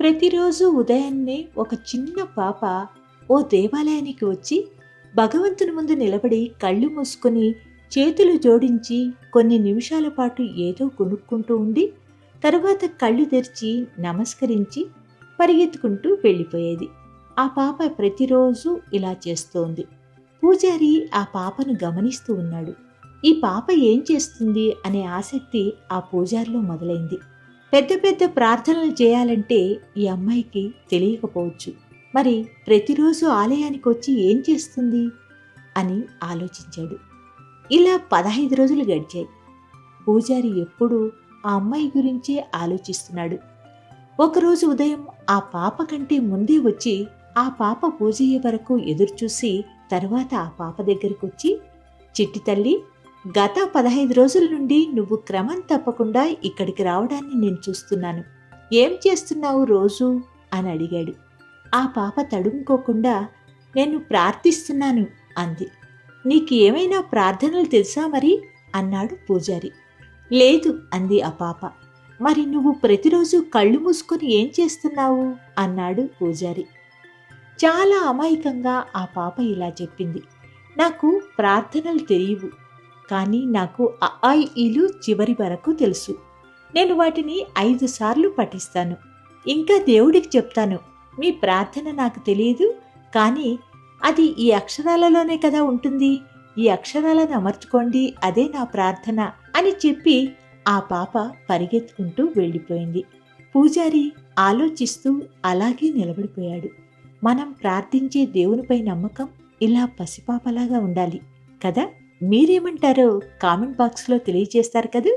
ప్రతిరోజు ఉదయాన్నే ఒక చిన్న పాప ఓ దేవాలయానికి వచ్చి భగవంతుని ముందు నిలబడి కళ్ళు మూసుకొని చేతులు జోడించి కొన్ని నిమిషాల పాటు ఏదో కొనుక్కుంటూ ఉండి తరువాత కళ్ళు తెరిచి నమస్కరించి పరిగెత్తుకుంటూ వెళ్ళిపోయేది. ఆ పాప ప్రతిరోజు ఇలా చేస్తోంది. పూజారి ఆ పాపను గమనిస్తూ ఉన్నాడు. ఈ పాప ఏం చేస్తుంది అనే ఆసక్తి ఆ పూజారిలో మొదలైంది. పెద్ద పెద్ద ప్రార్థనలు చేయాలంటే ఈ అమ్మాయికి తెలియకపోవచ్చు. మరి ప్రతిరోజు ఆలయానికి వచ్చి ఏం చేస్తుంది? అని ఆలోచించాడు. ఇలా పదహైదు రోజులు గడిచాయి. పూజారి ఎప్పుడూ ఆ అమ్మాయి గురించే ఆలోచిస్తున్నాడు. ఒకరోజు ఉదయం ఆ పాప కంటే ముందే వచ్చి ఆ పాప పూజ అయ్యే వరకు ఎదురుచూసి తర్వాత ఆ పాప దగ్గరికి వచ్చి చిట్టి తల్లి గత పదహైదు రోజుల నుండి నువ్వు క్రమం తప్పకుండా ఇక్కడికి రావడాన్ని నేను చూస్తున్నాను. ఏం చేస్తున్నావు రోజు? అని అడిగాడు. ఆ పాప తడుముకోకుండా నేను ప్రార్థిస్తున్నాను అంది. నీకు ఏమైనా ప్రార్థనలు తెలుసా మరి? అన్నాడు పూజారి. లేదు అంది ఆ పాప. మరి నువ్వు ప్రతిరోజు కళ్ళు మూసుకొని ఏం చేస్తున్నావు? అన్నాడు పూజారి. చాలా అమాయకంగా ఆ పాప ఇలా చెప్పింది. నాకు ప్రార్థనలు తెలియవు. కానీ నాకు ఆ ఈలు చివరి వరకు తెలుసు. నేను వాటిని ఐదు సార్లు పఠిస్తాను. ఇంకా దేవుడికి చెప్తాను మీ ప్రార్థన నాకు తెలియదు కానీ అది ఈ అక్షరాలలోనే కదా ఉంటుంది. ఈ అక్షరాలను అమర్చుకోండి అదే నా ప్రార్థన అని చెప్పి ఆ పాప పరిగెత్తుకుంటూ వెళ్ళిపోయింది. పూజారి ఆలోచిస్తూ అలాగే నిలబడిపోయాడు. మనం ప్రార్థించే దేవునిపై నమ్మకం ఇలా పసిపాపలాగా ఉండాలి కదా? మీరేమంటారో కామెంట్ బాక్స్లో తెలియజేస్తారు కదా?